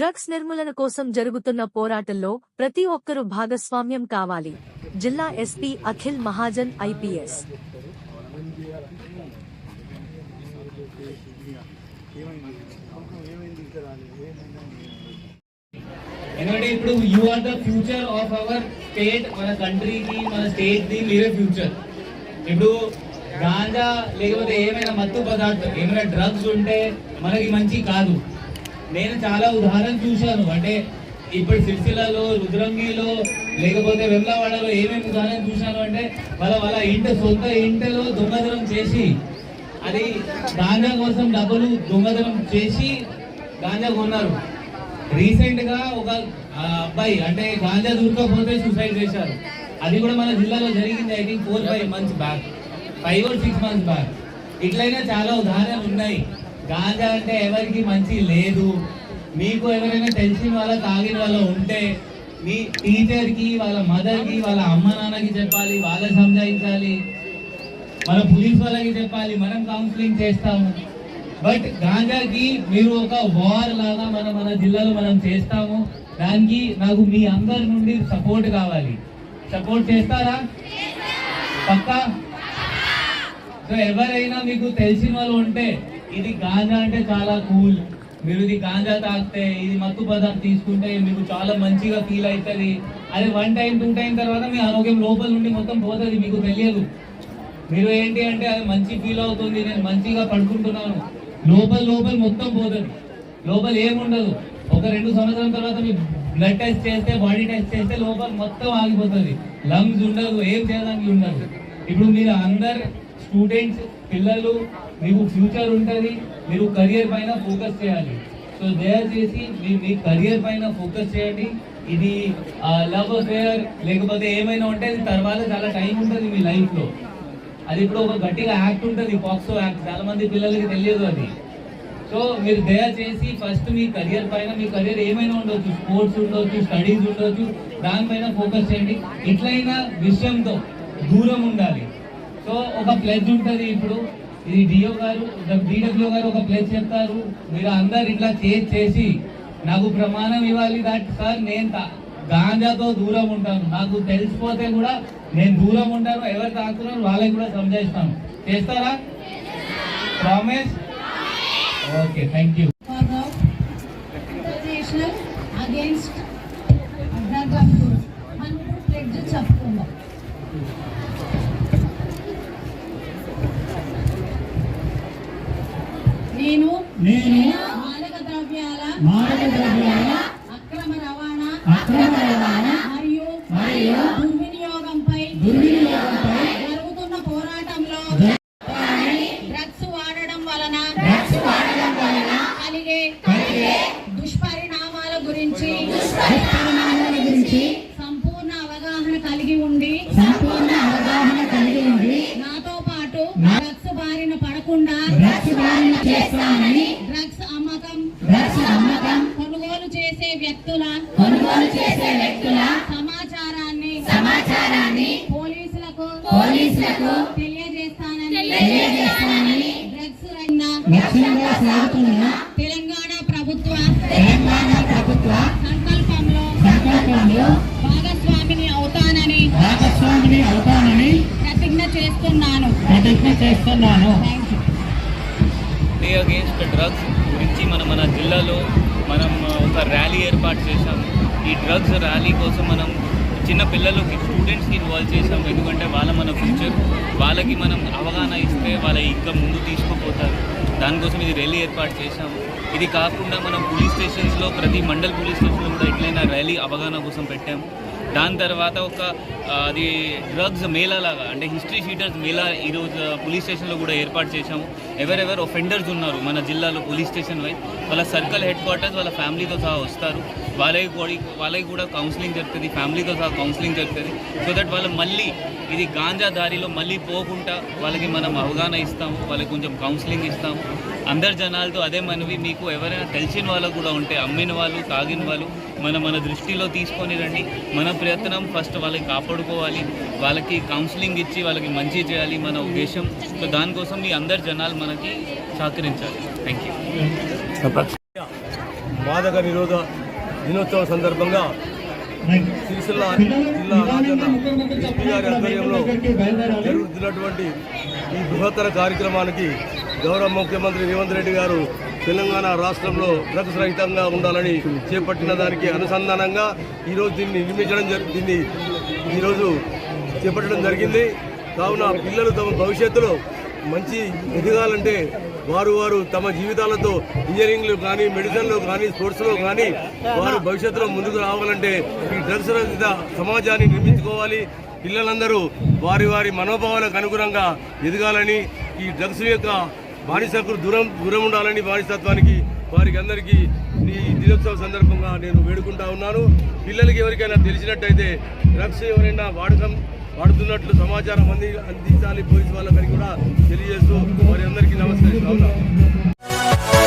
Drugs నిర్మూలన కోసం జరుగుతున్న పోరాటంలో ప్రతి ఒక్కరూ భాగస్వామ్యం కావాలి. జిల్లా ఎస్పీ అఖిల్ మహాజన్ ఐపీఎస్. ఎందుకంటే ఇప్పుడు you are the future of our state మన కంట్రీకి మన స్టేట్ ది మీరే ఫ్యూచర్ ఇప్పుడు గాంజా లేకపోతే ఏమైనా మత్తు పదార్థం ఏమైనా డ్రగ్స్ ఉంటే మనకి మంచి కాదు. నేను చాలా ఉదాహరణ చూశాను. అంటే ఇప్పుడు సిరిసిల్లలో రుద్రంగిలో లేకపోతే వెమ్లవాడలో ఏమేమి ఉదాహరణ చూశాను అంటే వాళ్ళ వాళ్ళ ఇంట సొంత ఇంటిలో దొంగతనం చేసి అది గాంజా కోసం డబ్బులు దొంగతనం చేసి గాంజా కొన్నారు. రీసెంట్గా ఒక అబ్బాయి అంటే గాంజా దూరకపోతే సూసైడ్ చేశారు. అది కూడా మన జిల్లాలో జరిగింది I think four five months back. Five or six months back. ఇట్లయినా చాలా ఉదాహరణలు ఉన్నాయి. గాంజా అంటే ఎవరికి మంచి లేదు. మీకు ఎవరైనా తెలిసిన వాళ్ళ తాగిన వాళ్ళ ఉంటే మీ టీచర్కి వాళ్ళ మదర్కి వాళ్ళ అమ్మ నాన్నకి చెప్పాలి వాళ్ళకి సంజాయించాలి. మన పోలీస్ వాళ్ళకి చెప్పాలి మనం కౌన్సిలింగ్ చేస్తాము. బట్ గాంజాకి మీరు ఒక వార్ లాగా మన మన జిల్లాలో మనం చేస్తాము. దానికి నాకు మీ అందరి నుండి సపోర్ట్ కావాలి. సపోర్ట్ చేస్తారా? పక్కా? సో ఎవరైనా మీకు తెలిసిన వాళ్ళు ఉంటే ఇది గాంజా అంటే చాలా కూల్. మీరు ఇది గాంజా తాగితే ఇది మత్తు పదార్థం తీసుకుంటే మీకు చాలా మంచిగా ఫీల్ అవుతుంది అది వన్ టైం టూ టైం తర్వాత మీ ఆరోగ్యం లోపల నుండి మొత్తం పోతుంది మీకు తెలియదు. మీరు ఏంటి అంటే అది మంచి ఫీల్ అవుతుంది నేను మంచిగా పడుకుంటున్నాను. లోపల లోపల మొత్తం పోతుంది. లోపల ఏముండదు. ఒక రెండు సంవత్సరం తర్వాత మీ బ్లడ్ టెస్ట్ చేస్తే బాడీ టెస్ట్ చేస్తే లోపల మొత్తం ఆగిపోతుంది. లంగ్స్ ఉండదు ఏం చేయడానికి ఉండదు ఇప్పుడు మీరు అందరు స్టూడెంట్స్ పిల్లలు మీకు ఫ్యూచర్ ఉంటుంది మీరు కెరియర్ పైన ఫోకస్ చేయాలి. సో దయచేసి మీరు మీ కెరియర్ పైన ఫోకస్ చేయండి. ఇది లవ్ అఫేర్ లేకపోతే ఏమైనా ఉంటే అది తర్వాత చాలా టైం ఉంటుంది మీ లైఫ్లో అది ఇప్పుడు ఒక గట్టిగా యాక్ట్ ఉంటుంది పాక్సో యాక్ట్ చాలా మంది పిల్లలకి తెలియదు అది. సో మీరు దయచేసి ఫస్ట్ మీ కెరియర్ పైన మీ కెరియర్ ఏమైనా ఉండొచ్చు స్పోర్ట్స్ ఉండొచ్చు స్టడీస్ ఉండొచ్చు దానిపైన ఫోకస్ చేయండి. ఎట్లయినా విషయంతో దూరం ఉండాలి. సో ఒక ప్లెజ్ ఉంటుంది ఇప్పుడు. ఇది డిఓ గారు డిడబ్ల్యూ గారు ఒక ప్లెజ్ చెప్తారు. మీరు అందరు ఇట్లా చేసి చేసి నాకు ప్రమాణం ఇవ్వాలి దట్ సార్ నేను గాంజాతో దూరం ఉంటాను. నాకు తెలిసిపోతే కూడా నేను దూరం ఉంటాను. ఎవరు తాకుతున్నారు వాళ్ళకి కూడా సంజాయిస్తాను. చేస్తారా? Promise okay thank you against నేను మాదక ద్రవ్యాల మాదక ద్రవ్యాల అక్రమ రవాణా అక్రమ రవాణా మరియు మరియు దుర్వినియోగంపై దుర్వినియోగంపై జరుగుతున్న పోరాటంలో డ్రగ్స్ వాడడం వలన డ్రగ్స్ వాడడం వలన కలిగే కలిగే దుష్పరిణామాల గురించి దుష్పరిణామాల గురించి సంపూర్ణ అవగాహన కలిగి ఉండి సంపూర్ణ అవగాహన కలిగి ఉండి నాతో పాటు డ్రగ్స్ బారిన పడకుండా చేస్తానని డ్రగ్స్ అమ్మకం. డ్రగ్స్ అమ్మకం కొనుగోలు చేసే వ్యక్తుల కొనుగోలు చేసే వ్యక్తుల సమాచారాన్ని సమాచారాన్ని పోలీసులకు పోలీసులకు తెలియజేస్తానని తెలియజేస్తానని డ్రగ్స్ రంగ సాగుతున్న తెలంగాణ ప్రభుత్వ తెలంగాణ ప్రభుత్వ సంకల్పంలో సంకల్పంలో భాగస్వామిని అవుతానని భాగస్వామిని అవుతానని ప్రతిజ్ఞ చేస్తున్నాను. ప్రతిజ్ఞ చేస్తున్నాను. Thank you day against drugs గురించి మనం మన జిల్లాలో మనం ఒక ర్యాలీ ఏర్పాటు చేశాము ఈ డ్రగ్స్ ర్యాలీ కోసం మనం చిన్న పిల్లలకి స్టూడెంట్స్కి ఇన్వాల్వ్ చేసాము ఎందుకంటే వాళ్ళ మన ఫ్యూచర్ వాళ్ళకి మనం అవగాహన ఇస్తే వాళ్ళ ఇంకా ముందు తీసుకుపోతారు. దానికోసం ఇది ర్యాలీ ఏర్పాటు చేశాము ఇది కాకుండా మనం పోలీస్ స్టేషన్స్లో ప్రతి మండల్ పోలీస్ స్టేషన్లో కూడా ఎట్లయినా ర్యాలీ అవగాహన కోసం పెట్టాము దాని తర్వాత ఒక అది డ్రగ్స్ మేళా లాగా అంటే హిస్టరీ షీటర్స్ మేళా ఈరోజు పోలీస్ స్టేషన్లో కూడా ఏర్పాటు చేశాము. ఎవరెవరు ఒఫెండర్స్ ఉన్నారు మన జిల్లాలో పోలీస్ స్టేషన్ వైజ్ వాళ్ళ సర్కిల్ హెడ్ క్వార్టర్స్ వాళ్ళ ఫ్యామిలీతో సహా వస్తారు. వాళ్ళకి కూడా వాళ్ళకి కూడా కౌన్సిలింగ్ జరుగుతుంది ఫ్యామిలీతో సహా కౌన్సిలింగ్ జరుగుతుంది. సో దట్ వాళ్ళు మళ్ళీ ఇది గాంజా దారిలో మళ్ళీ పోకుండా వాళ్ళకి మనం అవగాహన ఇస్తాము వాళ్ళకి కొంచెం కౌన్సిలింగ్ ఇస్తాము. అందరు జనాలతో అదే మనవి మీకు ఎవరైనా తెలిసిన వాళ్ళు కూడా ఉంటే అమ్మిన వాళ్ళు తాగిన వాళ్ళు మన మన దృష్టిలో తీసుకొని రండి. మన ప్రయత్నం ఫస్ట్ వాళ్ళకి కాపాడుకోవాలి. వాళ్ళకి కౌన్సిలింగ్ ఇచ్చి వాళ్ళకి మంచి చేయాలి మన ఉద్దేశం. సో దానికోసం మీ అందరు జనాలు మనకి సహకరించాలి. థ్యాంక్ యూ మాదక నిరోధ దినోత్సవం సందర్భంగా సిరిసిల్ల జిల్లా రాజన్న ఎస్పీ గారి ఆధ్వర్యంలో జరుగుతున్నటువంటి ఈ బృహత్తర కార్యక్రమానికి గౌరవ ముఖ్యమంత్రి రేవంత్ రెడ్డి గారు తెలంగాణ రాష్ట్రంలో డ్రగ్స్ రహితంగా ఉండాలని చేపట్టిన దానికి అనుసంధానంగా ఈరోజు దీన్ని నిర్మించడం జరిగింది దీన్ని ఈరోజు చేపట్టడం జరిగింది. కావున పిల్లలు తమ భవిష్యత్తులో మంచి ఎదగాలంటే వారు వారు తమ జీవితాలతో ఇంజనీరింగ్లో కానీ మెడిసిన్లో కానీ స్పోర్ట్స్లో కానీ వారు భవిష్యత్తులో ముందుకు రావాలంటే ఈ డ్రగ్స్ రహిత సమాజాన్ని నిర్మించుకోవాలి. పిల్లలందరూ వారి వారి మనోభావాలకు అనుగుణంగా ఎదగాలని ఈ డ్రగ్స్ యొక్క బానిసకు దూరం దూరం ఉండాలని బానిసత్వానికి వారికి అందరికీ ఈ దినోత్సవం సందర్భంగా నేను వేడుకుంటా ఉన్నాను. పిల్లలకి ఎవరికైనా తెలిసినట్టయితే డ్రగ్స్ ఎవరైనా వాడకం వాడుతున్నట్లు సమాచారం అంది అందించాలి పోలీసు వాళ్ళకని కూడా తెలియజేస్తూ వారి అందరికీ నమస్కరిస్తా ఉన్నాను.